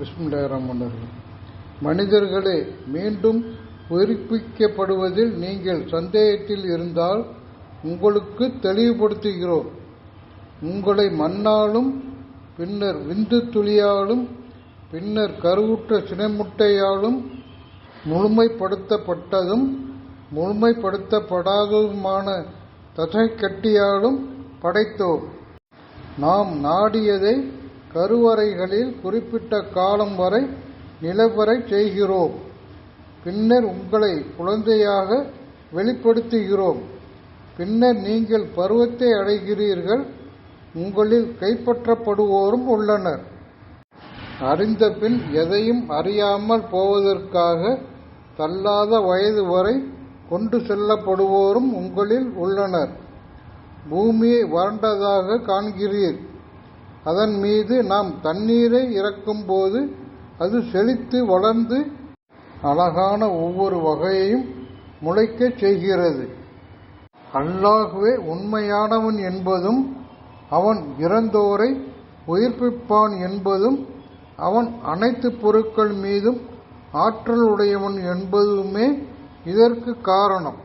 பிஸ்மில்லா ரஹ்மான் மனிதர்களே மீண்டும் உயிர்ப்பிக்கப்படுவதில் நீங்கள் சந்தேகத்தில் இருந்தால் உங்களுக்கு தெளிவுபடுத்துகிறோம். உங்களை மண்ணாலும் பின்னர் விந்து துளியாலும் பின்னர் கருவுற்ற சினைமுட்டையாலும் முழுமைப்படுத்தப்பட்டதும் முழுமைப்படுத்தப்படாததுமான தசைக்கட்டியாலும் படைத்தோம். நாம் நாடியதை கருவறைகளில் குறிப்பிட்ட காலம் வரை நிலவரை செய்கிறோம். பின்னர் உங்களை குழந்தையாக வெளிப்படுத்துகிறோம். பின்னர் நீங்கள் பருவத்தை அடைகிறீர்கள். உங்களில் கைப்பற்றப்படுவோரும் உள்ளனர். அறிந்த பின் எதையும் அறியாமல் போவதற்காக தள்ளாத வயது வரை கொண்டு செல்லப்படுவோரும் உங்களில் உள்ளனர். பூமியை வறண்டதாக காண்கிறீர். அதன் மீது நாம் தண்ணீரை இறக்கும்போது அது செழித்து வளர்ந்து அழகான ஒவ்வொரு வகையையும் முளைக்கச் செய்கிறது. அல்லாஹுவே உண்மையானவன் என்பதும் அவன் இறந்தோரை உயிர்ப்பிப்பான் என்பதும் அவன் அனைத்து பொருட்கள் மீதும் ஆற்றல் உடையவன் என்பதுமே இதற்கு காரணம்.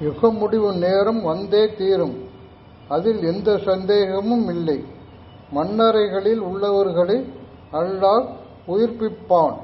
யுக முடிவு நேரம் வந்தே தீரும். அதில் எந்த சந்தேகமும் இல்லை. மண்ணறைகளில் உள்ளவர்களை அல்லாஹ் உயிர்ப்பிப்பான்.